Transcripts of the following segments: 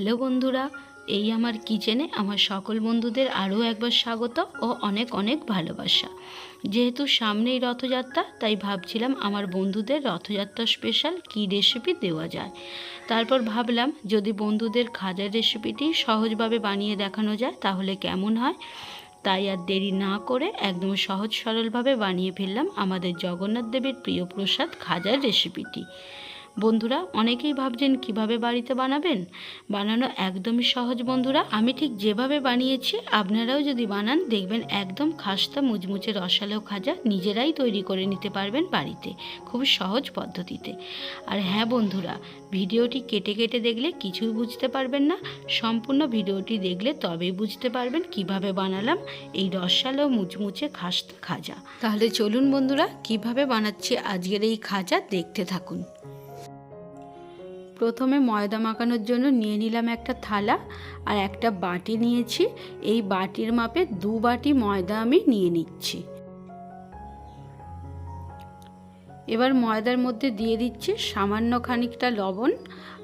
Hello বন্ধুরা, এই আমার কিচেনে আমার সকল বন্ধুদের আরও একবার স্বাগত ও অনেক অনেক ভালোবাসা। যেহেতু সামনেই রথযাত্রা, তাই ভাবছিলাম আমার বন্ধুদের রথযাত্রা স্পেশাল কী রেসিপি দেওয়া যায়। তারপর ভাবলাম যদি বন্ধুদের খাজার রেসিপিটি সহজভাবে বানিয়ে দেখানো যায়, তাহলে কেমন হয়? তাই আর দেরি না করে একদম সহজ সরলভাবে বানিয়ে ফেললাম আমাদের জগন্নাথ দেবের প্রিয় প্রসাদ খাজার রেসিপিটি বন্ধুরা, অনেকেই ভাবছেন কীভাবে বাড়িতে বানাবেন? বানানো একদমই সহজ বন্ধুরা, আমি ঠিক যেভাবে বানিয়েছি, আপনারাও যদি বানান, দেখবেন একদম খাস্তা মুচমুচে রসালো খাজা নিজেরাই তৈরি করে নিতে পারবেন বাড়িতে খুব সহজ পদ্ধতিতে। আর হ্যাঁ বন্ধুরা, ভিডিওটি কেটে কেটে দেখলে কিছুই বুঝতে পারবেন না, সম্পূর্ণ ভিডিওটি দেখলে তবেই বুঝতে পারবেন কীভাবে বানালাম এই রসালো মুচমুচে খাস্তা খাজা। তাহলে চলুন বন্ধুরা, কীভাবে বানাচ্ছি আজকের এই খাজা দেখতে থাকুন। প্রথমে ময়দা মাখানোর জন্য নিয়ে নিলাম একটা থালা আর একটা বাটি নিয়েছি। এই বাটির মাপে দু বাটি ময়দা আমি নিয়ে নিচ্ছি। এবার ময়দার মধ্যে দিয়ে দিচ্ছি সামান্য খানিকটা লবণ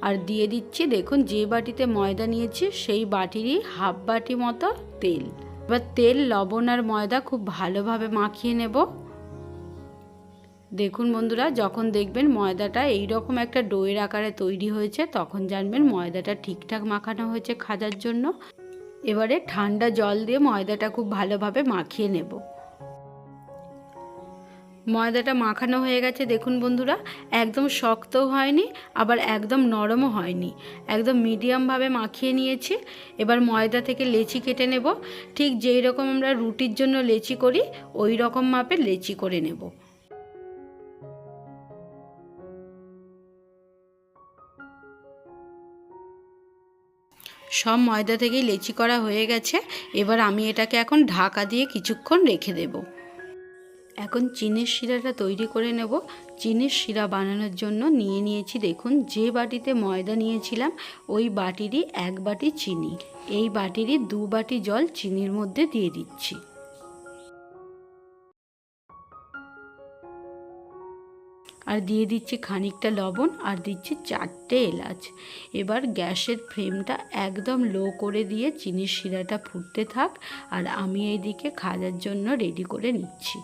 আর দিয়ে দিচ্ছি দেখুন যে বাটিতে ময়দা নিয়েছি সেই বাটিরই হাফ বাটি মতো তেল। এবার তেল, লবণ আর ময়দা খুব ভালোভাবে মাখিয়ে নেব। দেখুন বন্ধুরা, যখন দেখবেন ময়দাটা এই রকম একটা ডোয়ের আকারে তৈরি হয়েছে, তখন জানবেন ময়দাটা ঠিকঠাক মাখানো হয়েছে খাজার জন্য। এবারে ঠান্ডা জল দিয়ে ময়দাটা খুব ভালোভাবে মাখিয়ে নেব। ময়দাটা মাখানো হয়ে গেছে, দেখুন বন্ধুরা, একদম শক্তও হয়নি, আবার একদম নরমও হয়নি। একদম মিডিয়ামভাবে মাখিয়ে নিয়েছি। এবার ময়দা থেকে লেচি কেটে নেব। ঠিক যেই রকম আমরা রুটির জন্য লেচি করি, ওই রকম মাপে লেচি করে নেব। সব ময়দা থেকেই লেচি করা হয়ে গেছে। এবার আমি এটাকে এখন ঢাকা দিয়ে কিছুক্ষণ রেখে দেব। এখন চিনির শিরাটা তৈরি করে নেব। চিনির শিরা বানানোর জন্য নিয়ে নিয়েছি, দেখুন, যে বাটিতে ময়দা নিয়েছিলাম, ওই বাটিরই এক বাটি চিনি। এই বাটিরই দু বাটি জল চিনির মধ্যে দিয়ে দিচ্ছি। আর দিয়ে দিচ্ছি খানিকটা লবণ আর দিচ্ছি চারটে এলাচ। এবার গ্যাসের ফ্লেমটা একদম লো করে দিয়ে চিনির শিরাটা ফুটতে থাক আর আমি এইদিকে খাজার জন্য রেডি করে নিচ্ছি।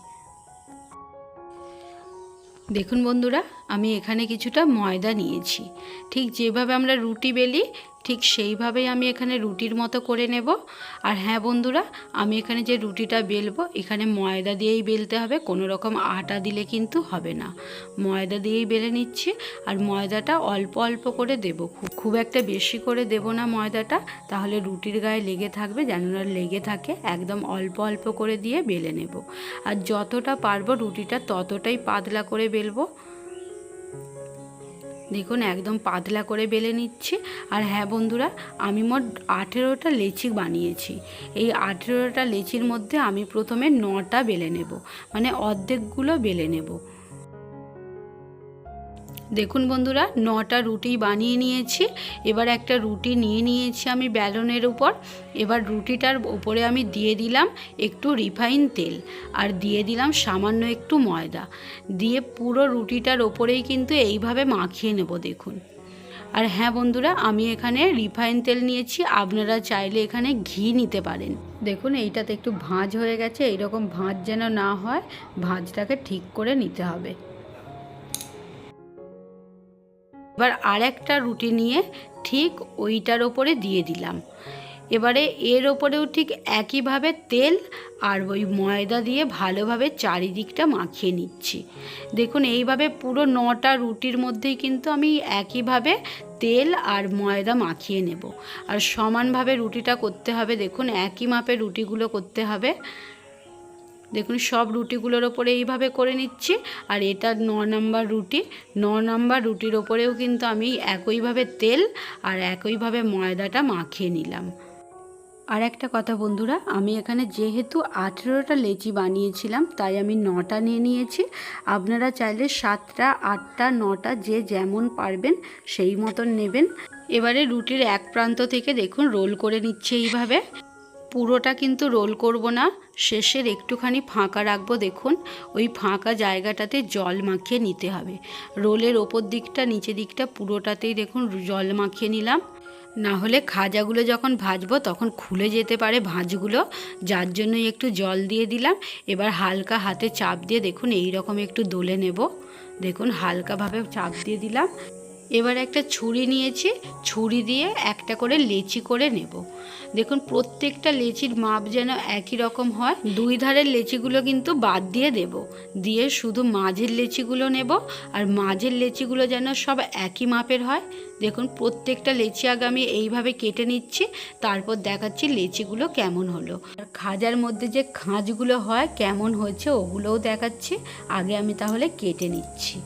দেখুন বন্ধুরা আমি এখানে কিছুটা ময়দা নিয়েছি। ঠিক যেভাবে আমরা রুটি বেলি, ঠিক সেইভাবেই আমি এখানে রুটির মতো করে নেব। আর হ্যাঁ বন্ধুরা, আমি এখানে যে রুটিটা বেলবো, এখানে ময়দা দিয়েই বেলতে হবে কোনো রকম আটা দিলে কিন্তু হবে না। ময়দা দিয়েই বেলে নিচ্ছি, আর ময়দাটা অল্প অল্প করে দেব। খুব একটা বেশি করে দেব না ময়দাটা, তাহলে রুটির গায়ে লেগে থাকবে, যেন না লেগে থাকে, একদম অল্প অল্প করে দিয়ে বেলে নেব। আর যতটা পারব রুটিটা ততটাই পাতলা করে বেলবো। দেখুন, একদম পাতলা করে বেলে নিচ্ছি। আর হ্যাঁ বন্ধুরা, আমি মোট আঠেরোটা লেচি বানিয়েছি। এই আঠেরোটা লেচির মধ্যে আমি প্রথমে নটা বেলে নেব। মানে অর্ধেকগুলো বেলে নেব। দেখুন বন্ধুরা, নটা রুটি বানিয়ে নিয়েছি। এবার একটা রুটি নিয়ে নিয়েছি আমি ব্যালনের উপর। এবার রুটিটার উপরে আমি দিয়ে দিলাম একটু রিফাইন তেল আর দিয়ে দিলাম সামান্য একটু ময়দা। দিয়ে পুরো রুটিটার ওপরেই কিন্তু এইভাবে মাখিয়ে নেব, দেখুন। আর হ্যাঁ বন্ধুরা, আমি এখানে রিফাইন তেল নিয়েছি। আপনারা চাইলে এখানে ঘি নিতে পারেন। দেখুন, এইটাতে একটু ভাঁজ হয়ে গেছে। এইরকম ভাঁজ যেন না হয়, ভাঁজটাকে ঠিক করে নিতে হবে। এবার আর একটা রুটি নিয়ে ঠিক ওইটার ওপরে দিয়ে দিলাম। এবারে এর ওপরেও ঠিক একইভাবে তেল আর ওই ময়দা দিয়ে ভালোভাবে চারিদিকটা মাখিয়ে নিচ্ছি। দেখুন, এইভাবে পুরো নটা রুটির মধ্যেই কিন্তু আমি একইভাবে তেল আর ময়দা মাখিয়ে নেব। আর সমানভাবে রুটিটা করতে হবে। দেখুন, একই মাপে রুটিগুলো করতে হবে। দেখুন, সব রুটিগুলোর ওপরে এইভাবে করে নিচ্ছি। আর এটা ন নাম্বার রুটি। ন নাম্বার রুটির ওপরেও কিন্তু আমি একইভাবে তেল আর একইভাবে ময়দাটা মাখিয়ে নিলাম। আর একটা কথা বন্ধুরা, আমি এখানে যেহেতু আঠেরোটা লেচি বানিয়েছিলাম, তাই আমি নটা নিয়ে নিয়েছি। আপনারা চাইলে সাতটা, আটটা, নটা যে যেমন পারবেন সেই মতন নেবেন। এবারে রুটির এক প্রান্ত থেকে দেখুন, রোল করে নিচ্ছে এইভাবে। পুরোটা কিন্তু রোল করব না, শেষের একটুখানি ফাঁকা রাখব দেখুন, ওই ফাঁকা জায়গাটাতে জল মাখিয়ে নিতে হবে। রোলের ওপর দিকটা নিচে দিকটা পুরোটাতেই দেখুন জল মাখিয়ে নিলাম। না হলে খাজাগুলো যখন ভাজবো তখন খুলে যেতে পারে ভাঁজগুলো, যার জন্যই একটু জল দিয়ে দিলাম। এবার হালকা হাতে চাপ দিয়ে দেখুন এই রকম একটু দোলে নেব। দেখুন, হালকাভাবে চাপ দিয়ে দিলাম। এবার একটা ছুরি নিয়েছি, ছুরি দিয়ে একটা করে লেচি করে নেব। দেখুন, প্রত্যেকটা লেচির মাপ যেন একই রকম হয়। দুই ধারের লেচিগুলো কিন্তু বাদ দিয়ে দেব। দিয়ে শুধু মাঝের লেচিগুলো নেব আর মাঝের লেচিগুলো যেন সব একই মাপের হয়। দেখুন, প্রত্যেকটা লেচি আগে আমি এইভাবে কেটে নিচ্ছি, তারপর দেখাচ্ছি লেচিগুলো কেমন হলো। আর খাজার মধ্যে যে খাঁজগুলো হয়, কেমন হয়েছে, ওগুলোও দেখাচ্ছি। আগে আমি তাহলে কেটে নিচ্ছি।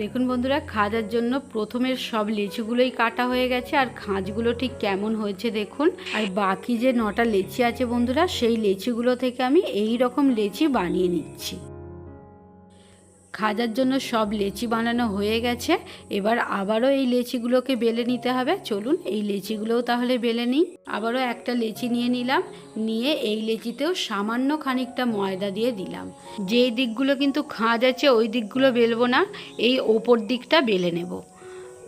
দেখুন বন্ধুরা, খাজার জন্য প্রথমের সব লেচিগুলোই কাটা হয়ে গেছে, আর খাঁজগুলো ঠিক কেমন হয়েছে দেখুন। আর বাকি যে নটা লেচি আছে বন্ধুরা, সেই লেচিগুলো থেকে আমি এই রকম লেচি বানিয়ে নিচ্ছি। খাজার জন্য সব লেচি বানানো হয়ে গেছে। এবার আবারও এই লেচিগুলোকে বেলে নিতে হবে। চলুন এই লেচিগুলোও তাহলে বেলে নিই। আবারও একটা লেচি নিয়ে নিলাম। নিয়ে এই লেচিতেও সামান্য খানিকটা ময়দা দিয়ে দিলাম। যেই দিকগুলো কিন্তু খাঁজ আছে, ওই দিকগুলো বেলবো না। এই ওপর দিকটা বেলে নেব।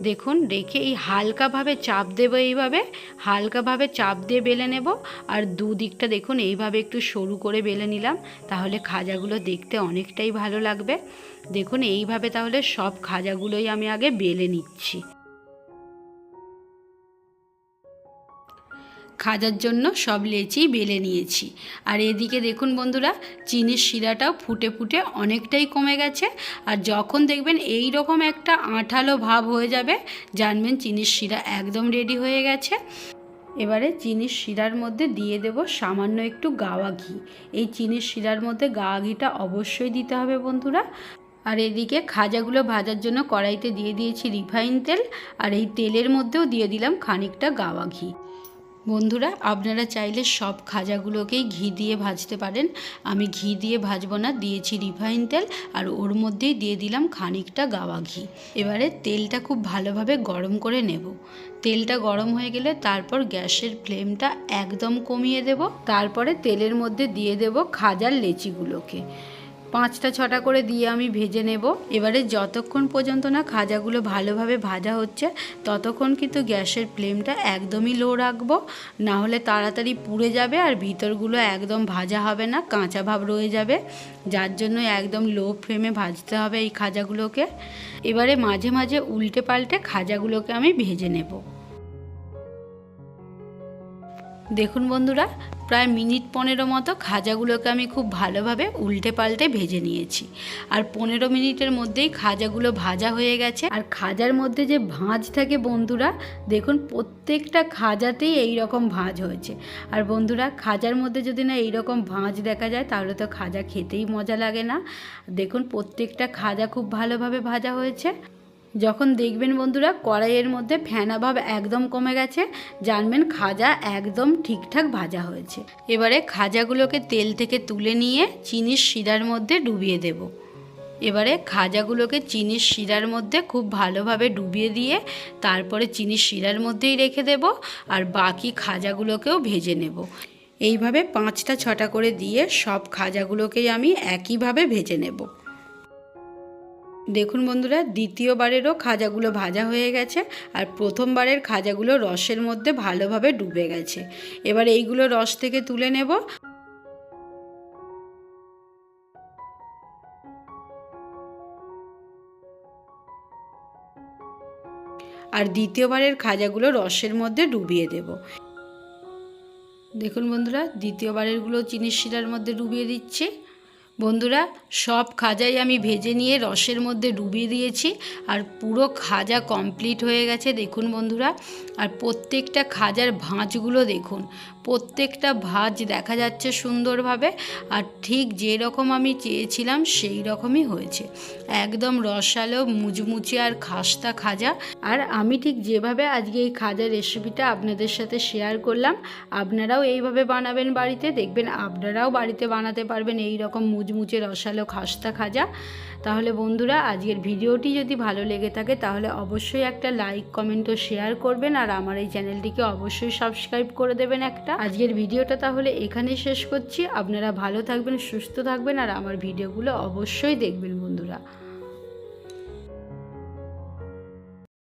দেখুন, রেখে এই হালকাভাবে চাপ দেবো এইভাবে, হালকাভাবে চাপ দিয়ে বেলে নেব। আর দুদিকটা দেখুন, এইভাবে একটু সরু করে বেলে নিলাম, তাহলে খাজাগুলো দেখতে অনেকটাই ভালো লাগবে। দেখুন, এইভাবে তাহলে সব খাজাগুলোই আমি আগে বেলে নিচ্ছি। খাজার জন্য সব লেচি বেলে নিয়েছি। আর এদিকে দেখুন বন্ধুরা, চিনির শিরাটাও ফুটে ফুটে অনেকটাই কমে গেছে। আর যখন দেখবেন এই রকম একটা আঠালো ভাব হয়ে যাবে, জানবেন চিনির শিরা একদম রেডি হয়ে গেছে। এবারে চিনির শিরার মধ্যে দিয়ে দেব সামান্য একটু গাওয়া ঘি। এই চিনির শিরার মধ্যে গাওয়া ঘিটা অবশ্যই দিতে হবে বন্ধুরা। আর এদিকে খাজাগুলো ভাজার জন্য কড়াইতে দিয়ে দিয়েছি রিফাইন তেল। আর এই তেলের মধ্যেও দিয়ে দিলাম খানিকটা গাওয়া ঘি। বন্ধুরা, আপনারা চাইলে সব খাজাগুলোকেই ঘি দিয়ে ভাজতে পারেন। আমি ঘি দিয়ে ভাজবো না, দিয়েছি রিফাইন তেল আর ওর মধ্যেই দিয়ে দিলাম খানিকটা গাওয়া ঘি। এবারে তেলটা খুব ভালোভাবে গরম করে নেব। তেলটা গরম হয়ে গেলে তারপর গ্যাসের ফ্লেমটা একদম কমিয়ে দেব। তারপরে তেলের মধ্যে দিয়ে দেব খাজার লেচিগুলোকে। পাঁচটা, ছটা করে দিয়ে আমি ভেজে নেব। এবারে যতক্ষণ পর্যন্ত না খাজাগুলো ভালোভাবে ভাজা হচ্ছে, ততক্ষণ কিন্তু গ্যাসের ফ্লেমটা একদমই লো রাখব। না হলে তাড়াতাড়ি পুড়ে যাবে আর ভিতরগুলো একদম ভাজা হবে না, কাঁচা ভাব রয়ে যাবে। যার জন্য একদম লো ফ্লেমে ভাজতে হবে এই খাজাগুলোকে। এবারে মাঝে মাঝে উল্টে পাল্টে খাজাগুলোকে আমি ভেজে নেব। দেখুন বন্ধুরা, প্রায় মিনিট পনেরো মতো খাজাগুলোকে আমি খুব ভালোভাবে উল্টে পাল্টে ভেজে নিয়েছি। আর পনেরো মিনিটের মধ্যেই খাজাগুলো ভাজা হয়ে গেছে। আর খাজার মধ্যে যে ভাঁজ থাকে বন্ধুরা, দেখুন প্রত্যেকটা খাজাতেই এই রকম ভাঁজ হয়েছে। আর বন্ধুরা, খাজার মধ্যে যদি না এই রকম ভাঁজ দেখা যায়, তাহলে তো খাজা খেতেই মজা লাগে না। দেখুন প্রত্যেকটা খাজা খুব ভালোভাবে ভাজা হয়েছে। যখন দেখবেন বন্ধুরা, কড়াইয়ের মধ্যে ভাব একদম কমে গেছে, জানবেন খাজা একদম ঠিকঠাক ভাজা হয়েছে। এবারে খাজাগুলোকে তেল থেকে তুলে নিয়ে চিনির শিরার মধ্যে ডুবিয়ে দেব। এবারে খাজাগুলোকে চিনির শিরার মধ্যে খুব ভালোভাবে ডুবিয়ে দিয়ে তারপরে চিনির শিরার মধ্যেই রেখে দেব আর বাকি খাজাগুলোকেও ভেজে নেব। এইভাবে পাঁচটা ছটা করে দিয়ে সব খাজাগুলোকেই আমি একইভাবে ভেজে নেব। দেখুন বন্ধুরা, দ্বিতীয়বারেরও খাজাগুলো ভাজা হয়ে গেছে আর প্রথমবারের খাজাগুলো রসের মধ্যে ভালোভাবে ডুবে গেছে। এবার এইগুলো রস থেকে তুলে নেব। আর দ্বিতীয়বারের খাজাগুলো রসের মধ্যে ডুবিয়ে দেব। দেখুন বন্ধুরা, দ্বিতীয়বারেরগুলো চিনির শিরার মধ্যে ডুবিয়ে দিচ্ছি। বন্ধুরা, সব খাজাই আমি ভেজে নিয়ে রসের মধ্যে ডুবিয়ে দিয়েছি আর পুরো খাজা কমপ্লিট হয়ে গেছে দেখুন বন্ধুরা। আর প্রত্যেকটা খাজার ভাঁজগুলো দেখুন। প্রত্যেকটা ভাঁজ দেখা যাচ্ছে সুন্দরভাবে আর ঠিক যেরকম আমি চেয়েছিলাম সেই রকমই হয়েছে। একদম রসালো, মুচমুচে আর খাস্তা খাজা। আর আমি ঠিক যেভাবে আজকে এই খাজা রেসিপিটা আপনাদের সাথে শেয়ার করলাম, আপনারাও এইভাবে বানাবেন বাড়িতে। দেখবেন আপনারাও বাড়িতে বানাতে পারবেন এই রকম মুচমুচে রসালো খাস্তা খাজা। তাহলে বন্ধুরা, আজকের ভিডিওটি যদি ভালো লেগে থাকে, তাহলে অবশ্যই একটা লাইক, কমেন্ট ও শেয়ার করবেন। আর আমার এই চ্যানেলটিকে অবশ্যই সাবস্ক্রাইব করে দেবেন একটা। আজকের ভিডিওটা তাহলে এখানেই শেষ করছি। আপনারা ভালো থাকবেন, সুস্থ থাকবেন, আর আমার ভিডিওগুলো অবশ্যই দেখবেন বন্ধুরা।